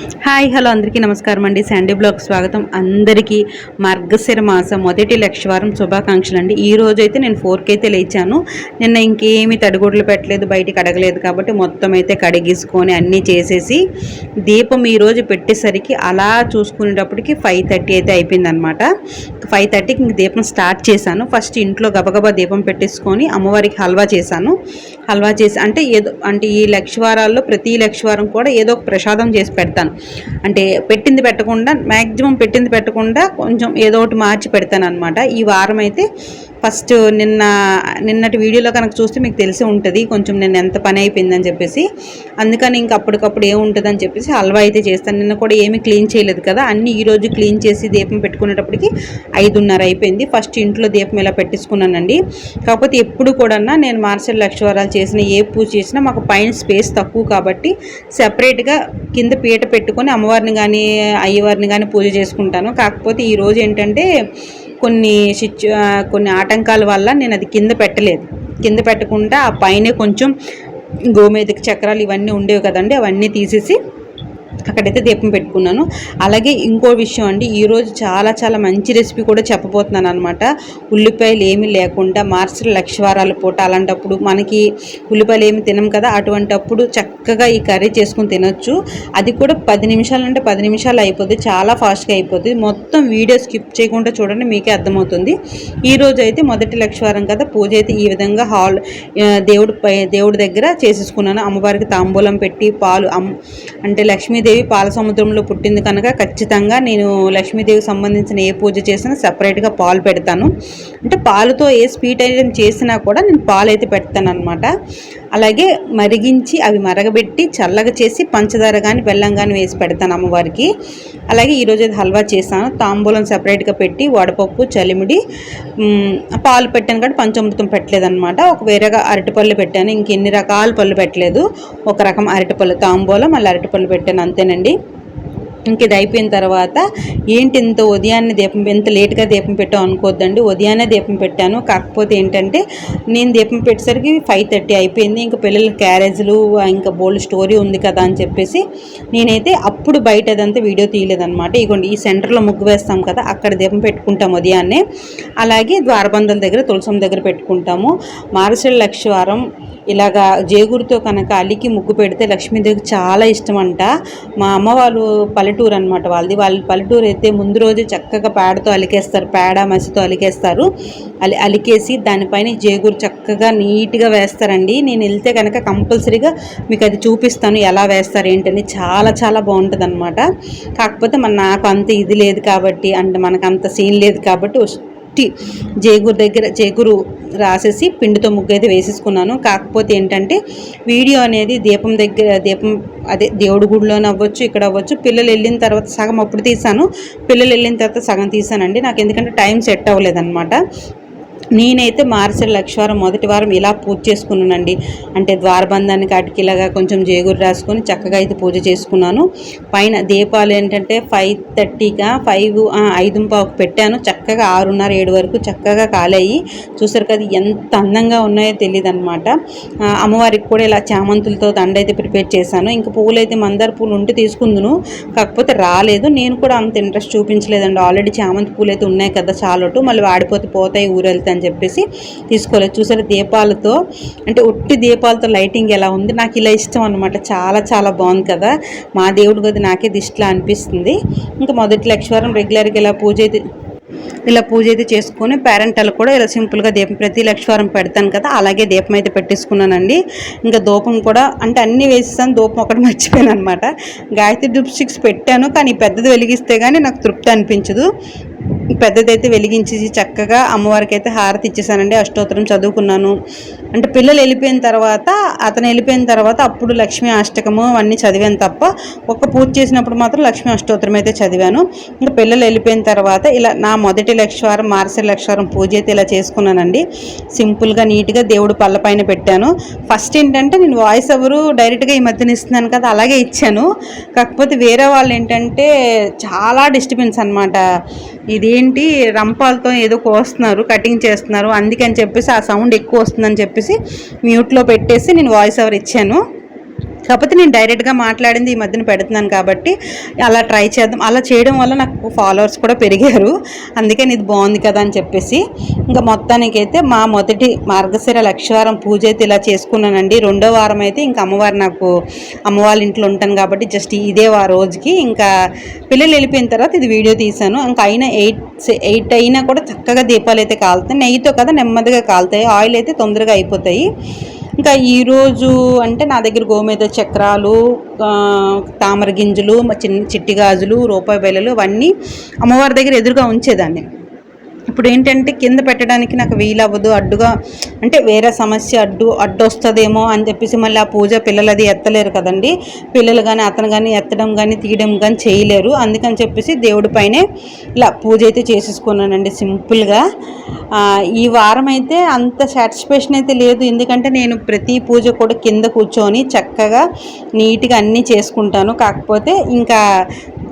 Hi hello అందరికీ నమస్కారం అండి. శాండీ బ్లాగ్ స్వాగతం. అందరికీ మార్గశిర మాసం మొదటి లక్షవారం శుభాకాంక్షలు అండి. ఈ రోజు అయితే నేను ఫోర్కి అయితే లేచాను. నిన్న ఇంకేమి తడిగుడ్లు పెట్టలేదు బయటికి అడగలేదు కాబట్టి మొత్తం అయితే కడిగేసుకొని అన్నీ చేసేసి దీపం ఈ రోజు పెట్టేసరికి అలా చూసుకునేటప్పటికి ఫైవ్ థర్టీ అయితే అయిపోయిందనమాట ఫైవ్ థర్టీకి ఇంక దీపం స్టార్ట్ చేశాను. ఫస్ట్ ఇంట్లో గబగబా దీపం పెట్టేసుకొని అమ్మవారికి హల్వా చేశాను. హల్వా చేసి అంటే ఏదో అంటే ఈ లక్షవారాల్లో ప్రతి లక్షవారం కూడా ఏదో ఒక ప్రసాదం చేసి పెడతాను. అంటే పెట్టింది పెట్టకుండా మ్యాక్సిమం పెట్టింది పెట్టకుండా కొంచెం ఏదో ఒకటి మార్చి పెడతాను అనమాట ఈ వారం అయితే ఫస్ట్ నిన్న నిన్నటి వీడియోలో కనుక చూస్తే మీకు తెలిసి ఉంటుంది కొంచెం నేను ఎంత పని అయిపోయిందని చెప్పేసి. అందుకని ఇంక అప్పటికప్పుడు ఏముంటుందని చెప్పేసి హల్వా అయితే చేస్తాను. నిన్న కూడా ఏమీ క్లీన్ చేయలేదు కదా అన్నీ ఈరోజు క్లీన్ చేసి దీపం పెట్టుకునేటప్పటికి ఐదున్నర అయిపోయింది. ఫస్ట్ ఇంట్లో దీపం ఇలా పెట్టించుకున్నానండి కాకపోతే ఎప్పుడు కూడా నేను మార్షల్ లక్షవారాలు చేసిన ఏ పూజ చేసినా మాకు పైన స్పేస్ తక్కువ కాబట్టి సెపరేట్గా కింద పీట పెట్టుకొని అమ్మవారిని కానీ అయ్యవారిని కానీ పూజ చేసుకుంటాను. కాకపోతే ఈరోజు ఏంటంటే కొన్ని సిచ్యు కొన్ని ఆటంకాల వల్ల నేను అది కింద పెట్టలేదు. కింద పెట్టకుండా ఆ పైనే కొంచెం గోమేధిక చక్రాలు ఇవన్నీ ఉండేవి కదండి అవన్నీ తీసేసి అక్కడైతే దీపం పెట్టుకున్నాను. అలాగే ఇంకో విషయం అండి ఈరోజు చాలా చాలా మంచి రెసిపీ కూడా చెప్పబోతున్నాను అనమాట ఉల్లిపాయలు ఏమి లేకుండా మార్చి లక్షవారాల పూట అలాంటప్పుడు మనకి ఉల్లిపాయలు ఏమి తినం కదా అటువంటప్పుడు చక్కగా ఈ కర్రీ చేసుకుని తినొచ్చు. అది కూడా పది నిమిషాలు అంటే పది నిమిషాలు అయిపోతుంది చాలా ఫాస్ట్గా అయిపోతుంది మొత్తం వీడియో స్కిప్ చేయకుండా చూడండి మీకే అర్థమవుతుంది. ఈరోజు అయితే మొదటి లక్షవారం కదా పూజ అయితే ఈ విధంగా హాల్ దేవుడు దేవుడి దగ్గర చేసేసుకున్నాను. అమ్మవారికి తాంబూలం పెట్టి పాలు అంటే లక్ష్మీదేవి లక్ష్మీదేవి పాల సముద్రంలో పుట్టింది కనుక ఖచ్చితంగా నేను లక్ష్మీదేవికి సంబంధించిన ఏ పూజ చేసినా సపరేట్గా పాలు పెడతాను. అంటే పాలుతో ఏ స్వీట్ ఐటెం చేసినా కూడా నేను పాలు అయితే పెడతాను అనమాట అలాగే మరిగించి అవి మరగబెట్టి చల్లగా చేసి పంచదార కానీ బెల్లం కానీ వేసి పెడతాను అమ్మవారికి. అలాగే ఈరోజు అయితే హల్వా చేశాను. తాంబూలం సపరేట్గా పెట్టి వడపప్పు చలిమిడి పాలు పెట్టాను కానీ పంచామృతం పెట్టలేదన్నమాట. ఒక వేరేగా అరటిపళ్ళు పెట్టాను. ఇంకెన్ని రకాల పళ్ళు పెట్టలేదు. ఒక రకం అరటిపళ్ళు తాంబూలం మళ్ళీ అరటిపళ్ళు పెట్టాను. అంతేనండి. ఇంక ఇది అయిపోయిన తర్వాత ఏంటి ఇంత ఉదయాన్నే దీపం ఇంత లేట్గా దీపం పెట్టాం అనుకోద్దండి. ఉదయాన్నే దీపం పెట్టాను. కాకపోతే ఏంటంటే నేను దీపం పెట్టేసరికి ఫైవ్ థర్టీ అయిపోయింది. ఇంకా పిల్లల క్యారేజ్లు ఇంకా బోల్డ్ స్టోరీ ఉంది కదా అని చెప్పేసి నేనైతే అప్పుడు బయట అదంతా వీడియో తీయలేదనమాట ఇగోండి ఈ సెంటర్లో ముగ్గు వేస్తాం కదా అక్కడ దీపం పెట్టుకుంటాం ఉదయాన్నే. అలాగే ద్వారబంధం దగ్గర తులసం దగ్గర పెట్టుకుంటాము. మార్చల్ లక్ష్వారం ఇలాగా జేగురితో కనుక అలికి ముగ్గు పెడితే లక్ష్మీదేవికి చాలా ఇష్టం అంట మా అమ్మ వాళ్ళు పల్లెటూరు అనమాట వాళ్ళది. వాళ్ళ పల్లెటూరు అయితే ముందు రోజు చక్కగా పేడతో అలికేస్తారు. పేడ మసితో అలికేస్తారు. అలి అలికేసి దానిపైన జేగురు చక్కగా నీట్గా వేస్తారండి. నేను వెళ్తే కనుక కంపల్సరీగా మీకు అది చూపిస్తాను ఎలా వేస్తారు ఏంటని. చాలా చాలా బాగుంటుంది అనమాట కాకపోతే మన నాకు అంత ఇది లేదు కాబట్టి అంటే మనకు అంత సీన్ లేదు కాబట్టి పెట్టి జేగురు దగ్గర జేగురు రాసేసి పిండితో ముగ్గు అయితే వేసేసుకున్నాను. కాకపోతే ఏంటంటే వీడియో అనేది దీపం దగ్గర దీపం అదే దేవుడి గుడిలోనే అవ్వచ్చు ఇక్కడ అవ్వచ్చు. పిల్లలు వెళ్ళిన తర్వాత సగం అప్పుడు తీసాను పిల్లలు వెళ్ళిన తర్వాత సగం తీసానండి నాకు ఎందుకంటే టైం సెట్ అవ్వలేదన్నమాట. నేనైతే మార్చల లక్షవారం మొదటి వారం ఇలా పూజ చేసుకున్నానండి. అంటే ద్వారబంధానికి అటుకి ఇలాగా కొంచెం జేగురు రాసుకొని చక్కగా అయితే పూజ చేసుకున్నాను. పైన దీపాలు ఏంటంటే ఫైవ్ థర్టీగా ఫైవ్ ఐదు పావుకు పెట్టాను. చక్కగా ఆరున్నర ఏడు వరకు చక్కగా కాలేయి. చూసారు కదా ఎంత అందంగా ఉన్నాయో తెలియదు అనమాట అమ్మవారికి కూడా ఇలా చామంతులతో దండ అయితే ప్రిపేర్ చేశాను. ఇంకా పూలు అయితే మందార పూలు ఉంటే తీసుకుందును. కాకపోతే రాలేదు. నేను కూడా అంత ఇంట్రెస్ట్ చూపించలేదండి. ఆల్రెడీ చామంతి పూలు అయితే ఉన్నాయి కదా చాలటు మళ్ళీ వాడిపోతే పోతాయి ఊరెళ్తాను అని చెప్పేసి తీసుకోలేదు చూసారు దీపాలతో అంటే ఉట్టి దీపాలతో లైటింగ్ ఎలా ఉంది? నాకు ఇలా ఇష్టం అనమాట చాలా చాలా బాగుంది కదా. మా దేవుడు గది నాకే దిష్టిలా అనిపిస్తుంది. ఇంకా మొదటి లక్షవారం రెగ్యులర్గా ఇలా పూజ అయితే ఇలా పూజ అయితే చేసుకొని పేరెంటల్ కూడా ఇలా సింపుల్గా దీపం ప్రతి లక్షవారం పెడతాను కదా. అలాగే దీపం అయితే పెట్టేసుకున్నానండి. ఇంకా దూపం కూడా అంటే అన్నీ వేసేసాను. దూపం ఒకటి మర్చిపోయాను అనమాట గాయత్రి డ్రిప్ స్టిక్స్ పెట్టాను. కానీ పెద్దది వెలిగిస్తే కానీ నాకు తృప్తి అనిపించదు. పెద్దదైతే వెలిగించి చక్కగా అమ్మవారికి అయితే హారతి ఇచ్చేసానండి అష్టోత్తరం చదువుకున్నాను. అంటే పిల్లలు వెళ్ళిపోయిన తర్వాత అతను వెళ్ళిపోయిన తర్వాత అప్పుడు లక్ష్మీ అష్టకము అవన్నీ చదివాను తప్ప ఒక్క పూజ చేసినప్పుడు మాత్రం లక్ష్మీ అష్టోత్తరం అయితే చదివాను. ఇంకా పిల్లలు వెళ్ళిపోయిన తర్వాత ఇలా నా మొదటి లక్షవారం మార్సరి లక్షవారం పూజ అయితే ఇలా చేసుకున్నానండి. సింపుల్గా నీట్గా దేవుడు పల్లపైన పెట్టాను. ఫస్ట్ ఏంటంటే నేను వాయిస్ ఎవరు డైరెక్ట్గా ఈ మధ్యన ఇస్తున్నాను కదా అలాగే ఇచ్చాను. కాకపోతే వేరే వాళ్ళు ఏంటంటే చాలా డిస్టర్బెన్స్ అనమాట ఇదేంటి రంపాలతో ఏదో కోస్తున్నారు కటింగ్ చేస్తున్నారు అందుకని చెప్పేసి ఆ సౌండ్ ఎక్కువ వస్తుందని చెప్పేసి మ్యూట్లో పెట్టేసి నేను వాయిస్ ఓవర్ ఇచ్చాను. కాకపోతే నేను డైరెక్ట్గా మాట్లాడింది ఈ మధ్యన పెడుతున్నాను కాబట్టి అలా ట్రై చేద్దాం. అలా చేయడం వల్ల నాకు ఫాలోవర్స్ కూడా పెరిగారు. అందుకే ఇది బాగుంది కదా అని చెప్పేసి. ఇంకా మొత్తానికైతే మా మొదటి మార్గశిర లక్షవారం పూజ అయితే ఇలా చేసుకున్నానండి. రెండో వారం అయితే ఇంకా అమ్మవారు నాకు అమ్మవారి ఇంట్లో ఉంటాను కాబట్టి జస్ట్ ఇదే ఆ రోజుకి ఇంకా పిల్లలు వెళ్ళిపోయిన తర్వాత ఇది వీడియో తీశాను. ఇంకా అయినా ఎయిట్ ఎయిట్ అయినా కూడా చక్కగా దీపాలు అయితే కాలుతాయి. నెయ్యితో కదా నెమ్మదిగా కాలుతాయి. ఆయిల్ అయితే తొందరగా అయిపోతాయి. ఇంకా ఈరోజు అంటే నా దగ్గర గోమేద చక్రాలు తామర గింజలు చిన్న చిట్టి గాజులు రూపాయి బిళ్ళలు అవన్నీ అమ్మవారి దగ్గర ఎదురుగా ఉంచేదాన్ని. ఇప్పుడు ఏంటంటే కింద పెట్టడానికి నాకు వీలవ్వదు అడ్డుగా అంటే వేరే సమస్య అడ్డు అడ్డు వస్తుందేమో అని చెప్పేసి మళ్ళీ ఆ పూజ పిల్లలు అది ఎత్తలేరు కదండి. పిల్లలు కానీ అతను కానీ ఎత్తడం కానీ తీయడం కానీ చేయలేరు. అందుకని చెప్పేసి దేవుడి పైనే ఇలా పూజ అయితే చేసేసుకున్నానండి సింపుల్గా. ఈ వారం అయితే అంత సాటిస్ఫాక్షన్ అయితే లేదు. ఎందుకంటే నేను ప్రతి పూజ కూడా కింద కూర్చొని చక్కగా నీట్గా అన్నీ చేసుకుంటాను. కాకపోతే ఇంకా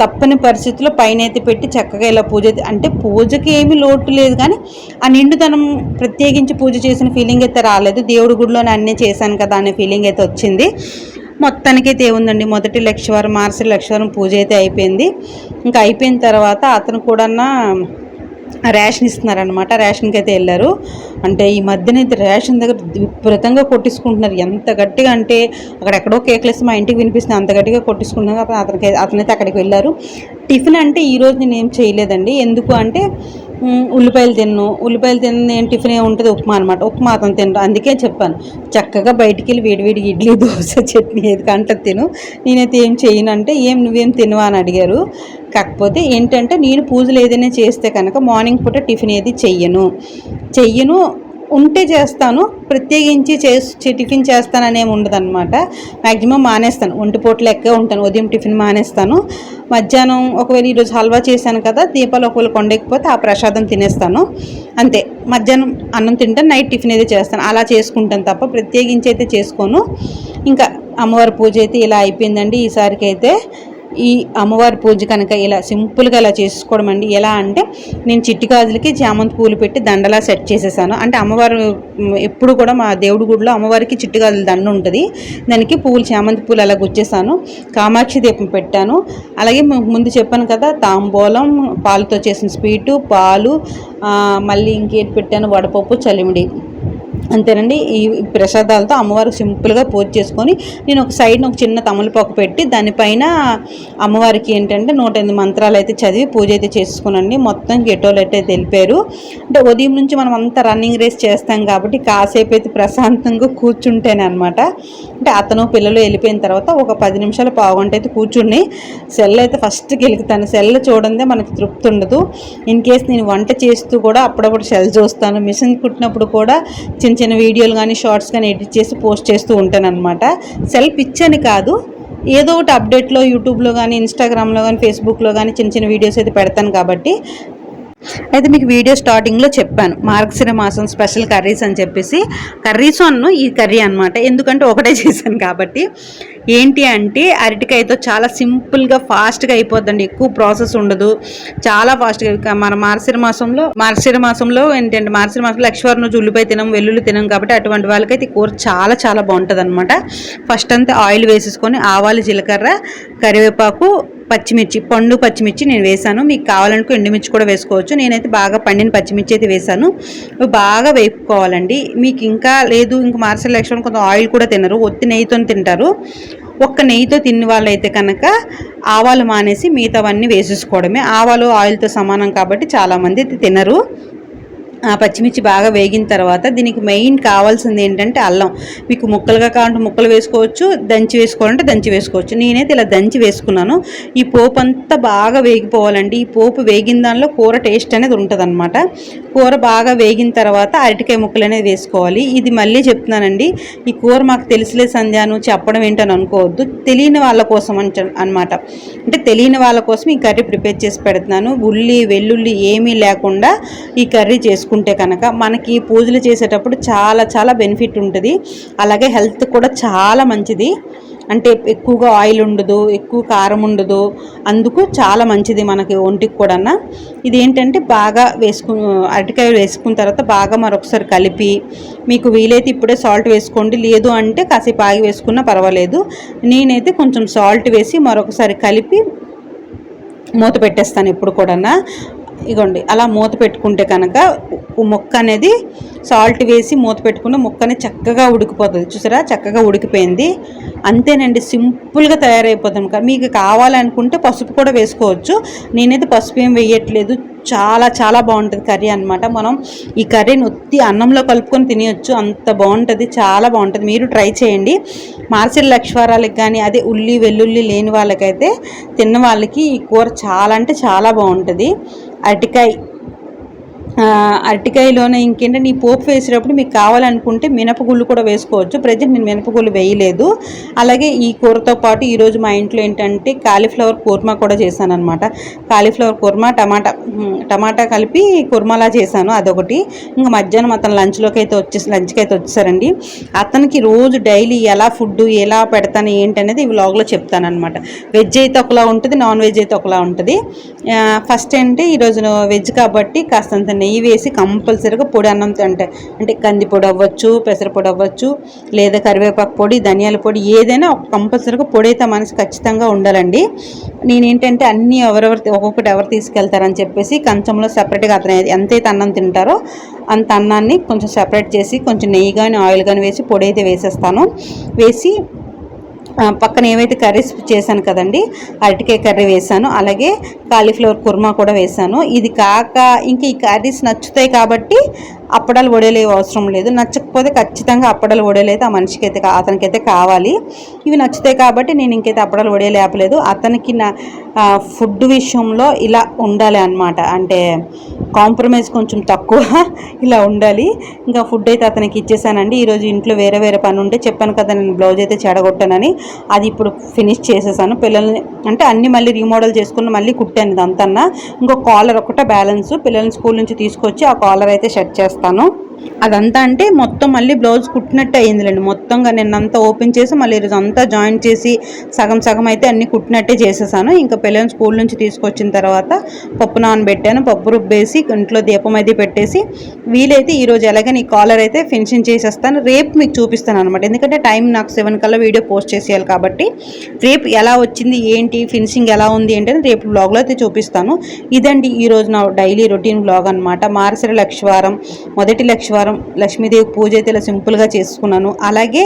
తప్పని పరిస్థితుల్లో పైన అయితే పెట్టి చక్కగా ఇలా పూజ అయితే- అంటే పూజకి ఏమీ లోటు లేదు కానీ ఆ నిండుదనం ప్రత్యేకించి పూజ చేసిన ఫీలింగ్ అయితే రాలేదు. దేవుడి గుడిలోనే అన్నీ చేశాను కదా అనే ఫీలింగ్ అయితే వచ్చింది. మొత్తానికైతే ఏముందండి? మొదటి లక్షవారం మార్చి లక్షవారం పూజ అయితే అయిపోయింది. ఇంకా అయిపోయిన తర్వాత అతను కూడా రేషన్ ఇస్తున్నారనమాట రేషన్కి అయితే వెళ్ళారు. అంటే ఈ మధ్యన అయితే రేషన్ దగ్గర విపరీతంగా కొట్టించుకుంటున్నారు. ఎంత గట్టిగా అంటే అక్కడ ఎక్కడో మా ఇంటికి వినిపిస్తుంది. అంత గట్టిగా కొట్టించుకుంటున్నారు కాబట్టి అతనికి అతనైతే అక్కడికి వెళ్ళారు. టిఫిన్ అంటే ఈరోజు నేను ఏం చేయలేదండి. ఎందుకు అంటే ఉల్లిపాయలు తిన్ను. ఉల్లిపాయలు తిన్న నేను టిఫిన్ ఏ ఉంటుంది? ఉప్మా అనమాట ఉప్మా అతను తినరు అందుకే చెప్పాను. చక్కగా బయటికి వెళ్ళి వేడివేడి ఇడ్లీ దోశ చట్నీ ఏది కంటే తిను. నేనైతే ఏం చేయను అంటే ఏం నువ్వేం తినవా అని అడిగారు. కాకపోతే ఏంటంటే నేను పూజలు ఏదైనా చేస్తే కనుక మార్నింగ్ పూట టిఫిన్ ఏది చెయ్యను. చెయ్యను ఉంటే చేస్తాను. ప్రత్యేకించి చేసి టిఫిన్ చేస్తాననేమి ఉండదు అనమాట మ్యాక్సిమం మానేస్తాను. ఒంటి పూటలు ఎక్కే ఉంటాను. ఉదయం టిఫిన్ మానేస్తాను. మధ్యాహ్నం ఒకవేళ ఈరోజు హల్వా చేశాను కదా దీపాలు ఒకవేళ కొండకపోతే ఆ ప్రసాదం తినేస్తాను. అంతే మధ్యాహ్నం అన్నం తింటాను నైట్ టిఫిన్ అయితే చేస్తాను. అలా చేసుకుంటాను తప్ప ప్రత్యేకించి అయితే చేసుకోను. ఇంకా అమ్మవారి పూజ అయితే ఇలా అయిపోయిందండి. ఈసారికి అయితే ఈ అమ్మవారి పూజ కనుక ఇలా సింపుల్గా ఇలా చేసుకోవడం అండి. ఎలా అంటే నేను చిట్టి గాజులకి చామంతి పూలు పెట్టి దండలా సెట్ చేసేసాను. అంటే అమ్మవారు ఎప్పుడు కూడా మా దేవుడి గుడిలో అమ్మవారికి చిట్టి గాజుల దండ ఉంటుంది. దానికి పూలు చామంతి పూలు అలా గుచ్చేసాను. కామాక్షి దీపం పెట్టాను. అలాగే ముందు చెప్పాను కదా తాంబూలం పాలతో చేసిన స్వీటు పాలు మళ్ళీ ఇంకేటి పెట్టాను వడపప్పు చలిమిడి. అంతేనండి. ఈ ప్రసాదాలతో అమ్మవారికి సింపుల్గా పూజ చేసుకొని నేను ఒక సైడ్న ఒక చిన్న తమలపాకు పెట్టి దానిపైన అమ్మవారికి ఏంటంటే నూట ఎనిమిది మంత్రాలు అయితే చదివి పూజ అయితే చేసుకునండి. మొత్తం గెటోలు అయితే తెలిపారు. అంటే ఉదయం నుంచి మనం అంతా రన్నింగ్ రేస్ చేస్తాం కాబట్టి కాసేపు అయితే ప్రశాంతంగా కూర్చుంటేనే అనమాట అంటే అతను పిల్లలు వెళ్ళిపోయిన తర్వాత ఒక పది నిమిషాలు పావుగంట అయితే కూర్చుని సెల్ అయితే ఫస్ట్కి వెలుగుతాను సెల్ చూడందే మనకి తృప్తి ఉండదు. ఇన్ కేస్ నేను వంట చేస్తూ కూడా అప్పుడప్పుడు సెల్ చూస్తాను. మిషన్ కుట్టినప్పుడు కూడా చిన్న చిన్న చిన్న వీడియోలు కానీ షార్ట్స్ కానీ ఎడిట్ చేసి పోస్ట్ చేస్తూ ఉంటాను అనమాట సెల్ఫ్ ఇచ్చని కాదు. ఏదో ఒకటి అప్డేట్లో యూట్యూబ్లో కానీ ఇన్స్టాగ్రామ్లో కానీ ఫేస్బుక్లో కానీ చిన్న చిన్న వీడియోస్ అయితే పెడతాను కాబట్టి అయితే మీకు వీడియో స్టార్టింగ్లో చెప్పాను. మార్గశిర మాసం స్పెషల్ కర్రీస్ అని చెప్పేసి కర్రీస్ అన్ను ఈ కర్రీ అనమాట ఎందుకంటే ఒకటే చేశాను కాబట్టి. ఏంటి అంటే అరటికాయతో చాలా సింపుల్గా ఫాస్ట్గా అయిపోద్దండి. ఎక్కువ ప్రాసెస్ ఉండదు. చాలా ఫాస్ట్గా మన మార్సిర మాసంలో మార్సిర మాసంలో ఏంటంటే మార్సిర మాసంలో లక్ష్మీవారం రోజు ఉల్లిపాయ తినం వెల్లుల్లి తినం కాబట్టి అటువంటి వాళ్ళకైతే కూర చాలా చాలా బాగుంటుంది అనమాట ఫస్ట్ అంతా ఆయిల్ వేసేసుకొని ఆవాలు జీలకర్ర కరివేపాకు పచ్చిమిర్చి పండు పచ్చిమిర్చి నేను వేసాను మీకు కావాలనుకో ఎండుమిర్చి కూడా వేసుకోవచ్చు. నేనైతే బాగా పండిన పచ్చిమిర్చి అయితే వేసాను బాగా వేపుకోవాలండి. మీకు ఇంకా లేదు ఇంకా మార్సల్ లక్ష్మణ్ కొంత ఆయిల్ కూడా తినరు. ఒత్తి నెయ్యితో తింటారు. ఒక్క నెయ్యితో తిన్న వాళ్ళైతే కనుక ఆవాలు మానేసి మిగతావన్నీ వేసేసుకోవడమే. ఆవాలు ఆయిల్తో సమానం కాబట్టి చాలామంది అయితే తినరు. ఆ పచ్చిమిర్చి బాగా వేగిన తర్వాత దీనికి మెయిన్ కావాల్సింది ఏంటంటే అల్లం. మీకు ముక్కలుగా కావాలంటే ముక్కలు వేసుకోవచ్చు దంచి వేసుకోవాలంటే దంచి వేసుకోవచ్చు. నేనైతే ఇలా దంచి వేసుకున్నాను. ఈ పోపు అంతా బాగా వేగిపోవాలండి. ఈ పోపు వేగిన దానిలో కూర టేస్ట్ అనేది ఉంటుంది కూర బాగా వేగిన తర్వాత అరటికాయ ముక్కలు అనేది వేసుకోవాలి. ఇది మళ్ళీ చెప్తున్నానండి. ఈ కూర మాకు తెలిసిలే సంధ్యాను చెప్పడం ఏంటని అనుకోవద్దు. తెలియని వాళ్ళ కోసం అనమాట అంటే తెలియని వాళ్ళ కోసం ఈ కర్రీ ప్రిపేర్ చేసి పెడుతున్నాను. ఉల్లి వెల్లుల్లి ఏమీ లేకుండా ఈ కర్రీ చేసుకుంటే కనుక మనకి పూజలు చేసేటప్పుడు చాలా చాలా బెనిఫిట్ ఉంటుంది. అలాగే హెల్త్ కూడా చాలా మంచిది. అంటే ఎక్కువగా ఆయిల్ ఉండదు ఎక్కువ కారం ఉండదు. అందుకు చాలా మంచిది మనకి ఒంటికి కూడా ఇది ఏంటంటే బాగా వేసుకు అరటికాయ వేసుకున్న తర్వాత బాగా మరొకసారి కలిపి మీకు వీలైతే ఇప్పుడే సాల్ట్ వేసుకోండి. లేదు అంటే కాసేపు ఆగి వేసుకున్నా పర్వాలేదు. నేనైతే కొంచెం సాల్ట్ వేసి మరొకసారి కలిపి మూత పెట్టేస్తాను ఎప్పుడు కూడా ఇగోండి అలా మూత పెట్టుకుంటే కనుక ముక్క అనేది సాల్ట్ వేసి మూత పెట్టుకున్న ముక్కని చక్కగా ఉడికిపోతుంది. చూసారా? చక్కగా ఉడికిపోయింది. అంతేనండి సింపుల్గా తయారైపోతుంది. మీకు కావాలనుకుంటే పసుపు కూడా వేసుకోవచ్చు. నేనైతే పసుపు ఏం వేయట్లేదు. చాలా చాలా బాగుంటుంది కర్రీ అనమాట మనం ఈ కర్రీని ఉత్తి అన్నంలో కలుపుకొని తినేయచ్చు. అంత బాగుంటుంది చాలా బాగుంటుంది. మీరు ట్రై చేయండి. మార్చిల లక్ష్వారాలకు కానీ అదే ఉల్లి వెల్లుల్లి లేని వాళ్ళకైతే తిన్న వాళ్ళకి ఈ కూర చాలా అంటే చాలా బాగుంటుంది. అరటికాయ అరటికాయలోనే ఇంకేంటంటే ఈ పోపు వేసేటప్పుడు మీకు కావాలనుకుంటే మినపగుళ్ళు కూడా వేసుకోవచ్చు. ప్రజెంట్ నేను మినపగుళ్ళు వేయలేదు. అలాగే ఈ కూరతో పాటు ఈరోజు మా ఇంట్లో ఏంటంటే కాలీఫ్లవర్ కూర్మా కూడా చేశాను అనమాట కాలీఫ్లవర్ కూర్మా టమాటా టమాటా కలిపి కుర్మాలా చేశాను అదొకటి. ఇంకా మధ్యాహ్నం అతను లంచ్లోకి అయితే వచ్చేసి లంచ్కి అయితే వచ్చేసారండి. అతనికి రోజు డైలీ ఎలా ఫుడ్ ఎలా పెడతాను ఏంటనేది ఈ వ్లాగ్లో చెప్తానమాట వెజ్ అయితే ఒకలా ఉంటుంది నాన్ వెజ్ అయితే ఒకలా ఉంటుంది. ఫస్ట్ ఏంటి ఈరోజు వెజ్ కాబట్టి కాస్తంత నెయ్యి వేసి కంపల్సరీగా పొడి అన్నం తింటాయి అంటే కంది పొడి అవ్వచ్చు పెసరపొడి అవ్వచ్చు లేదా కరివేపాకు పొడి ధనియాల పొడి ఏదైనా కంపల్సరీగా పొడి అయితే మనసు ఖచ్చితంగా ఉండాలండి. నేనేంటంటే అన్నీ ఎవరెవరు ఒక్కొక్కటి ఎవరు తీసుకెళ్తారని చెప్పేసి కంచంలో సపరేట్గా అతను ఎంతైతే అన్నం తింటారో అంత అన్నాన్ని కొంచెం సెపరేట్ చేసి కొంచెం నెయ్యి కానీ ఆయిల్ కానీ వేసి పొడి అయితే వేసేస్తాను. వేసి పక్కన ఏవైతే కర్రీస్ చేశాను కదండి అరటికాయ కర్రీ వేశాను అలాగే కాలీఫ్లవర్ కుర్మా కూడా వేశాను. ఇది కాక ఇంక ఈ కర్రీస్ నచ్చుతాయి కాబట్టి అప్పడాలు వడలేవు అవసరం లేదు. నచ్చకపోతే ఖచ్చితంగా అప్పడాలు వడలేదు ఆ మనిషికి అయితే అతనికైతే కావాలి. ఇవి నచ్చుతాయి కాబట్టి నేను ఇంకైతే అప్పడాలు వడలేపలేదు అతనికి నా ఫుడ్ విషయంలో ఇలా ఉండాలి అనమాట అంటే కాంప్రమైజ్ కొంచెం తక్కువ ఇలా ఉండాలి. ఇంకా ఫుడ్ అయితే అతనికి ఇచ్చేసానండి. ఈరోజు ఇంట్లో వేరే వేరే పని ఉంటే చెప్పాను కదా నేను బ్లౌజ్ అయితే చెడగొట్టానని. అది ఇప్పుడు ఫినిష్ చేసేసాను. పిల్లల్ని అంటే అన్ని మళ్ళీ రీమోడల్ చేసుకుని మళ్ళీ కుట్టాను ఇదంతన్నా ఇంకో కాలర్ ఒకటే బ్యాలెన్స్. పిల్లల్ని స్కూల్ నుంచి తీసుకొచ్చి ఆ కాలర్ అయితే సెట్ చేస్తాను. అదంతా అంటే మొత్తం మళ్ళీ బ్లౌజ్ కుట్టినట్టు అయ్యిందిలేండి. మొత్తంగా నిన్నంతా ఓపెన్ చేసి మళ్ళీ ఈరోజు అంతా జాయిన్ చేసి సగం సగం అయితే అన్ని కుట్టినట్టే చేసేసాను. ఇంకా పిల్లల్ని స్కూల్ నుంచి తీసుకొచ్చిన తర్వాత పప్పు నానబెట్టాను. పప్పు రుబ్బేసి ఇంట్లో దీపం అది పెట్టేసి వీలైతే ఈరోజు ఎలాగని ఈ కాలర్ అయితే ఫినిషింగ్ చేసేస్తాను. రేపు మీకు చూపిస్తాను అనమాట ఎందుకంటే టైం నాకు సెవెన్ కల్లా వీడియో పోస్ట్ చేసేయాలి కాబట్టి. రేపు ఎలా వచ్చింది ఏంటి ఫినిషింగ్ ఎలా ఉంది ఏంటి అని రేపు బ్లాగ్లో అయితే చూపిస్తాను. ఇదండి ఈరోజు నా డైలీ రొటీన్ బ్లాగ్ అనమాట మార్సరి లక్షవారం మొదటి లక్షవారం లక్ష్మీదేవి పూజ అయితే ఇలా సింపుల్గా చేసుకున్నాను. అలాగే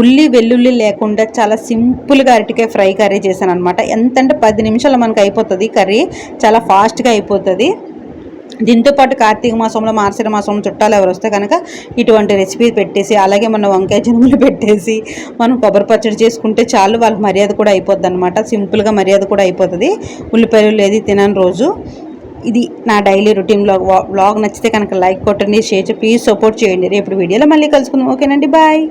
ఉల్లి వెల్లుల్లి లేకుండా చాలా సింపుల్గా అరటికాయ ఫ్రై కర్రీ చేశాను అనమాట ఎంతంటే పది నిమిషాలు మనకు అయిపోతుంది కర్రీ. చాలా ఫాస్ట్గా అయిపోతుంది. దీంతో పాటు కార్తీక మాసంలో మార్చిన మాసంలో చుట్టాలు ఎవరు వస్తే కనుక ఇటువంటి రెసిపీ పెట్టేసి అలాగే మన వంకాయ జనుములు పెట్టేసి మనం కొబ్బరి పచ్చడి చేసుకుంటే చాలు వాళ్ళకి మర్యాద కూడా అయిపోద్ది అనమాట సింపుల్గా మర్యాద కూడా అయిపోతుంది. ఉల్లిపాయలు లేదు తినని రోజు. ఇది నా డైలీ రొటీన్ బ్లాగ్ బ్లాగ్ నచ్చితే కనుక లైక్ కొట్టండి షేర్ ప్లీజ్ సపోర్ట్ చేయండి. రేపు వీడియోలో మళ్ళీ కలుసుకుందాం. ఓకేనండి బాయ్.